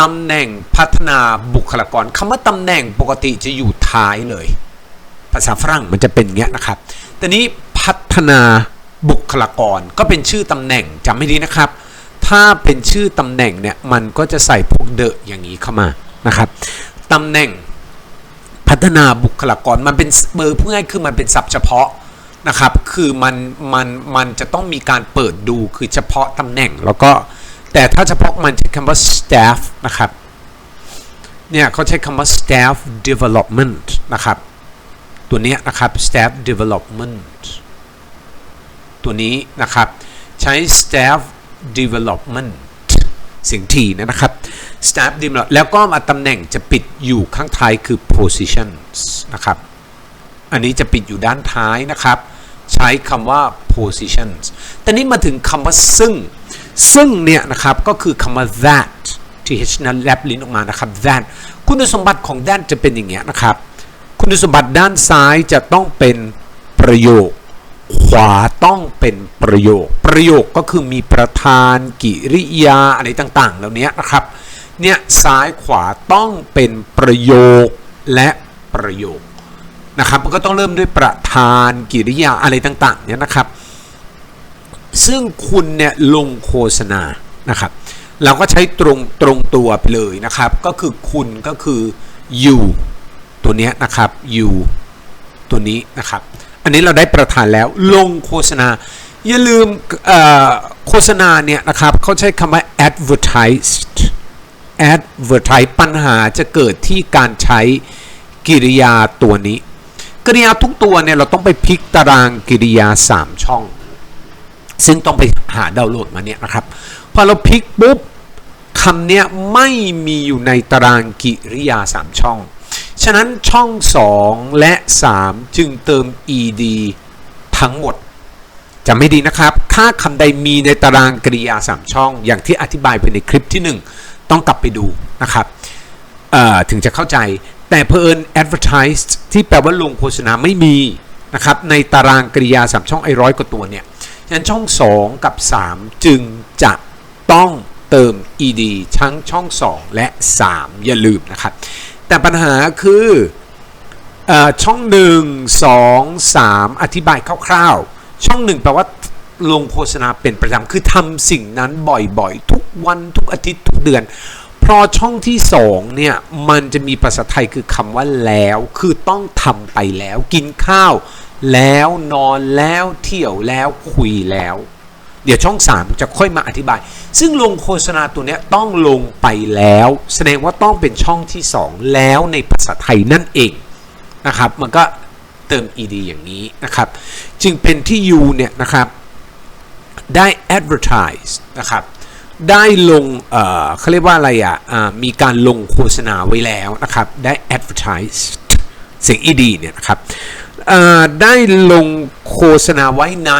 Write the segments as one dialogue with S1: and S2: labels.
S1: ตำแหน่งพัฒนาบุคลากรคำว่าตำแหน่งปกติจะอยู่ท้ายเลย ภาษาฝรั่งมันจะเป็นงเงี้ยนะครับแต่นี้พัฒนาบุคลากรก็เป็นชื่อตำแหน่งจำไม่ดีนะครับ ถ้าเป็นชื่อตำแหน่งเนี่ยมันก็จะใส่พวกเดอะอย่างนี้เข้ามานะครับตำแหน่งพัฒนาบุคลากรมันเป็นเบอร์พูดง่ายคือมันเป็นศัพท์เฉพาะนะครับ คือมันมันมันจะต้องมีการเปิดดูคือเฉพาะตำแหน่งแล้วก็ แต่ถ้าเฉพาะมันใช้คำว่า staff นะครับ เนี่ยเขาใช้คำว่า staff development นะครับ ตัวเนี้ยนะครับ staff development ตัวนี้นะครับ ใช้ staff development เสียงทีนะครับ staff develop แล้วก็มาตำแหน่งจะปิดอยู่ข้างท้ายคือ positions นะครับ อันนี้จะปิดอยู่ด้านท้ายนะครับ ใช้คำว่า positions แต่นี้มาถึงคำว่าซึ่ง ซึ่งเนี่ยนะครับก็คือคำว่า that th นั้นแลบลิ้นออกมานะครับ that คุณสมบัติของ that จะเป็นอย่างเงี้ยนะครับ คุณสมบัติด้านซ้ายจะต้องเป็นประโยค ขวาต้องเป็นประโยค ประโยคก็คือมีประธานกิริยาอะไรต่างๆ เหล่านี้นะครับ เนี่ยซ้ายขวาต้องเป็นประโยคและประโยคนะครับมันก็ต้องเริ่มด้วยประธานกิริยาอะไรต่างๆเนี่ยนะครับ ซึ่งคุณเนี่ยลงโฆษณานะครับ เราก็ใช้ตรงตรงตัวไปเลยนะครับ ก็คือคุณก็คือ you ตัวเนี้ยนะครับ you ตัวนี้นะครับ อันนี้เราได้ประธานแล้วลงโฆษณา อย่าลืมโฆษณาเนี่ยนะครับเขาใช้คำว่า advertised advertise ปัญหาจะเกิดที่การใช้กิริยาตัวนี้ กิริยาทุกตัวเนี่ยเราต้องไปพลิกตารางกิริยา 3 ช่อง ซึ่งต้องไปหาดาวน์โหลดมาเนี่ยนะครับ พอเราพลิกปุ๊บคำเนี้ยไม่มีอยู่ในตารางกิริยา 3 ช่อง ฉะนั้นช่อง 2 และ 3 จึงเติม ed ทั้งหมดจะไม่ดีนะครับ ถ้าคำใดมีในตารางกริยา 3 ช่อง อย่างที่อธิบายไปในคลิปที่ 1 ต้องกลับไปดูนะครับถึงจะเข้าใจ แต่เพอิญ advertised ที่แปลว่าลงโฆษณาไม่มีนะครับ ในตารางกริยา 3 ช่องไอ้ร้อยกว่าตัวเนี่ย ฉะนั้นช่อง 2 กับ 3 จึงจะต้องเติม ed ทั้งช่อง 2 และ 3 อย่าลืมนะครับ แต่ปัญหาคืออช่อง 1 2 3 อธิบายคร่าวๆ ช่อง 1 แปลว่าลงโฆษณาเป็นประจำคือทำสิ่งนั้นบ่อยๆ ทุกวันทุกอาทิตย์ทุกเดือนเพราะช่องที่2เนี่ยมันจะมีภาษาไทยคือคำว่าแล้ว คือต้องทำไปแล้วกินข้าว แล้วนอนแล้วเที่ยวแล้วคุยแล้ว เดี๋ยวช่อง 3 จะค่อยมาอธิบาย ซึ่งลงโฆษณาตัวนี้ต้องลงไปแล้ว แสดงว่าต้องเป็นช่องที่ 2 แล้วในภาษาไทยนั่นเองนะครับ มันก็เติม ed อย่างนี้นะครับ จึงเป็นที่ u เนี่ยนะครับ ได้ advertise นะครับได้ลงเอ่อเขาเรียกว่าอะไรอะมีการลงโฆษณาไว้แล้วนะครับ ได้ advertise เสียง ed เนี่ยนะครับ ได้ลงโฆษณาไว้ใน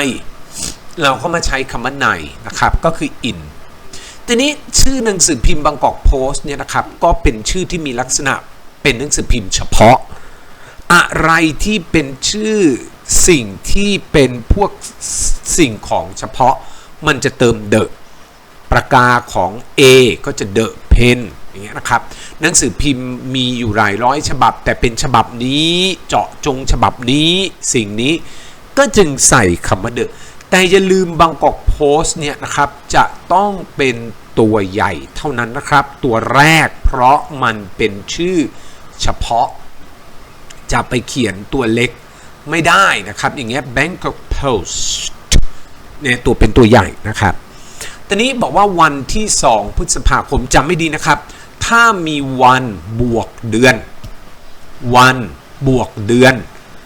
S1: เราก็มาใช้คำว่าในนะครับ ก็คือ in ทีนี้ชื่อหนังสือพิมพ์บางกอกโพสต์เนี่ยนะครับ ก็เป็นชื่อที่มีลักษณะเป็นหนังสือพิมพ์เฉพาะ อะไรที่เป็นชื่อสิ่งที่เป็นพวกสิ่งของเฉพาะ มันจะเติมเดอะประกาของ A ก็จะเดอะเพน อย่างเงี้ยนะครับหนังสือพิมพ์มีอยู่หลายร้อยฉบับ แต่เป็นฉบับนี้เจาะจงฉบับนี้สิ่งนี้ก็จึงใส่คำว่าเดอะแต่อย่าลืมบางกอกโพสต์เนี่ยนะครับจะต้องเป็นตัวใหญ่เท่านั้นนะครับ ตัวแรกเพราะมันเป็นชื่อเฉพาะ จะไปเขียนตัวเล็กไม่ได้นะครับ อย่างเงี้ย Bangkok Post เนี่ยตัวเป็นตัวใหญ่นะครับตอนนี้บอกว่าวันที่ 2 พฤษภาคมจำไม่ดีนะครับ ถ้ามีวันบวกเดือน วันบวกเดือน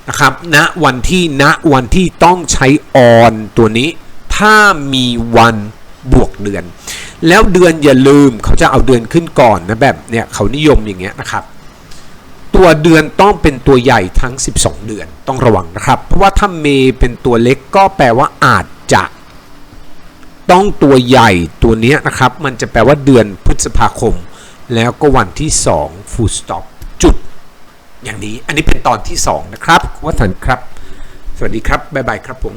S1: นะครับณนะวันที่ณนะวันที่ต้องใช้ออนตัวนี้ ถ้ามีวันบวกเดือน แล้วเดือนอย่าลืมเขาจะเอาเดือนขึ้นก่อนนะแบบเนี่ยเขานิยมอย่างเงี้ยนะครับ ตัวเดือนต้องเป็นตัวใหญ่ทั้ง 12 เดือนต้องระวังนะครับ เพราะว่าถ้าเมเป็นตัวเล็กก็แปลว่าอาจจะต้องตัวใหญ่ตัวนี้นะครับ มันจะแปลว่าเดือนพฤษภาคม แล้วก็วันที่ 2 full stop จุด อย่างนี้อันนี้เป็นตอนที่ 2 นะครับวัฒนครับ สวัสดีครับ บ๊ายบายครับผม